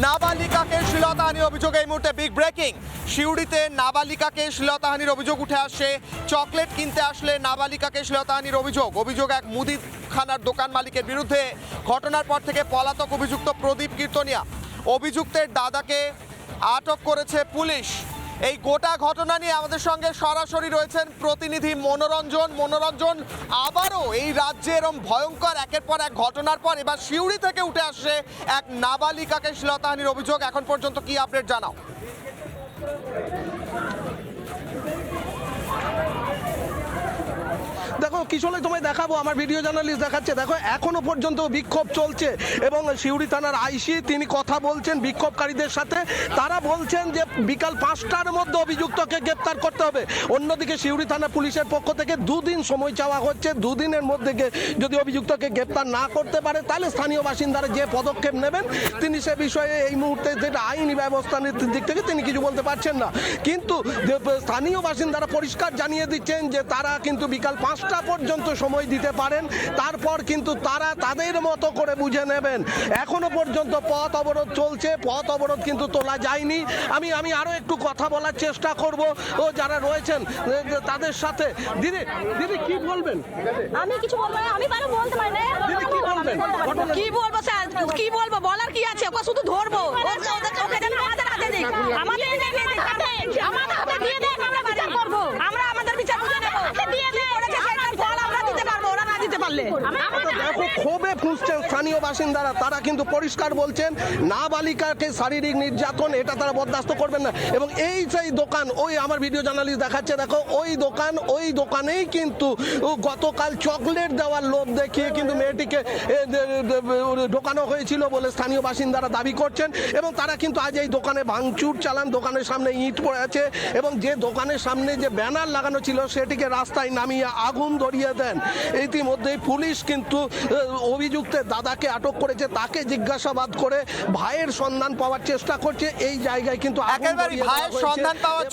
নাবালিকাকে শ্লীলতাহানির অভিযোগ এই মুহূর্তে বিগ ব্রেকিং শিউড়িতে নাবালিকাকে শ্লীলতাহানির অভিযোগ উঠে আসছে। চকলেট কিনতে আসলে নাবালিকাকে শ্লীলতাহানির অভিযোগ। অভিযোগ এক মুদিখানার দোকান মালিকের বিরুদ্ধে। ঘটনার পর থেকে পলাতক অভিযুক্ত প্রদীপ কীর্তনিয়া। অভিযুক্তের দাদাকে আটক করেছে পুলিশ। এই গোটা ঘটনা নিয়ে আমাদের সঙ্গে সরাসরি রয়েছেন প্রতিনিধি মনোরঞ্জন। মনোরঞ্জন, আবারও এই রাজ্যে এরম ভয়ঙ্কর একের পর এক ঘটনার পর এবার সিউড়ি থেকে উঠে আসছে এক নাবালিকাকে শ্লীলতাহানির অভিযোগ। এখন পর্যন্ত কি আপডেট জানাও দেখো কিশোরে তোমায় দেখাবো, আমার ভিডিও জার্নালিস্ট দেখাচ্ছে। দেখো, এখনও পর্যন্ত বিক্ষোভ চলছে এবং শিউড়ি থানার আইসি তিনি কথা বলছেন বিক্ষোভকারীদের সাথে। তারা বলছেন যে বিকাল পাঁচটার মধ্যে অভিযুক্তকে গ্রেপ্তার করতে হবে। অন্যদিকে শিউড়ি থানা পুলিশের পক্ষ থেকে দুদিন সময় চাওয়া হচ্ছে। দুদিনের মধ্যে যদি অভিযুক্তকে গ্রেপ্তার না করতে পারে, তাহলে স্থানীয় বাসিন্দারা যে পদক্ষেপ নেবেন, তিনি সে বিষয়ে এই মুহূর্তে যেটা আইনি ব্যবস্থা দিক থেকে তিনি কিছু বলতে পারছেন না। কিন্তু স্থানীয় বাসিন্দারা পরিষ্কার জানিয়ে দিচ্ছেন যে তারা কিন্তু বিকাল পাঁচটা পর্যন্ত সময় দিতে পারেন তারপর কিন্তু তারা তাদের মতো করে বুঝে নেবেন। এখনও পর্যন্ত পথ অবরোধ চলছে পথ অবরোধ কিন্তু তোলা যায়নি। আমি আমি আরও একটু কথা বলার চেষ্টা করব। ও যারা রয়েছেন তাদের সাথে। দিদি দিদি কি বলবেন? আমি কিছু বলব না আমি পারো বলতে পারি না। দিদি কি বলবেন? কি বলব স্যার? কি বলব? বলার কি আছে? ওকে শুধু ধরবো। ওদের- যেন আমাদের আমাদের দিয়ে দিক আমাদের হাতে দিয়ে দেখ আমরা বিচার করব আমরা আমাদের বিচার বুঝে নেব দিয়ে দে করেছে সেটার ফল আমরা দিতে পারব আচ্ছা, দেখো ক্ষোভে ফুঁসছেন স্থানীয় বাসিন্দারা। তারা কিন্তু পরিষ্কার বলছেন নাবালিকাকে শারীরিক নির্যাতন এটা তারা বরদাস্ত করবেন না। এবং এই সেই দোকান ওই আমার ভিডিও জার্নালিস্ট দেখাচ্ছে দেখো ওই দোকান ওই দোকানেই কিন্তু গতকাল চকলেট দেওয়ার লোভ দেখিয়ে কিন্তু মেয়েটিকে ঢোকানো হয়েছিল বলে স্থানীয় বাসিন্দারা দাবি করছেন। এবং তারা কিন্তু আজ এই দোকানে ভাঙচুর চালান দোকানের সামনে ইট পড়ে আছে। এবং যে দোকানের সামনে যে ব্যানার লাগানো ছিল সেটিকে রাস্তায় নামিয়ে আগুন ধরিয়ে দেন। ইতিমধ্যেই পুলিশ কিন্তু অভিযুক্তের দাদাকে আটক করেছে তাকে জিজ্ঞাসাবাদ করে ভাইয়ের সন্ধান পাওয়ার চেষ্টা করছে। এই জায়গায় কিন্তু একেবারে ভাইয়ের সন্ধান পাওয়ার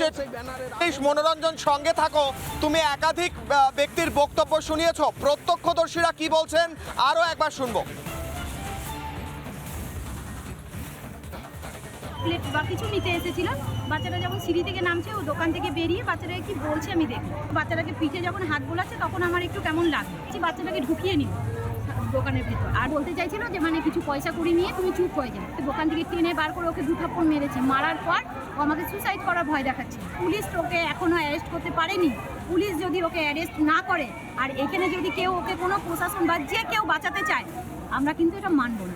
মনোরঞ্জন সঙ্গে থাকো। তুমি একাধিক ব্যক্তির বক্তব্য শুনিয়েছ। প্রত্যক্ষদর্শীরা কি বলছেন? আরও একবার শুনব। প্লেট বা কিছু নিতে এসেছিল বাচ্চাটা যখন সিঁড়ি থেকে নামছে, ও দোকান থেকে বেরিয়ে বাচ্চাটাকে কি বলছে আমি দেখি বাচ্চাটাকে পিঠে যখন হাত বোলাচ্ছে, তখন আমার একটু কেমন লাগছে বাচ্চাটাকে ঢুকিয়ে নিল দোকানের ভিতর। আর বলতে চাইছিল যে মানে কিছু পয়সা কুড়ি নিয়ে তুমি চুপ হয়ে যাবে দোকান থেকে টেনে বার করে ওকে দু থাপ্পড় মেরেছে। মারার পর ও আমাকে সুসাইড করার ভয় দেখাচ্ছে। পুলিশ ওকে এখনও অ্যারেস্ট করতে পারেনি। পুলিশ যদি ওকে অ্যারেস্ট না করে, আর এখানে যদি কেউ ওকে কোনো প্রশাসন বা যে কেউ বাঁচাতে চায়, আমরা কিন্তু এটা মানবো না।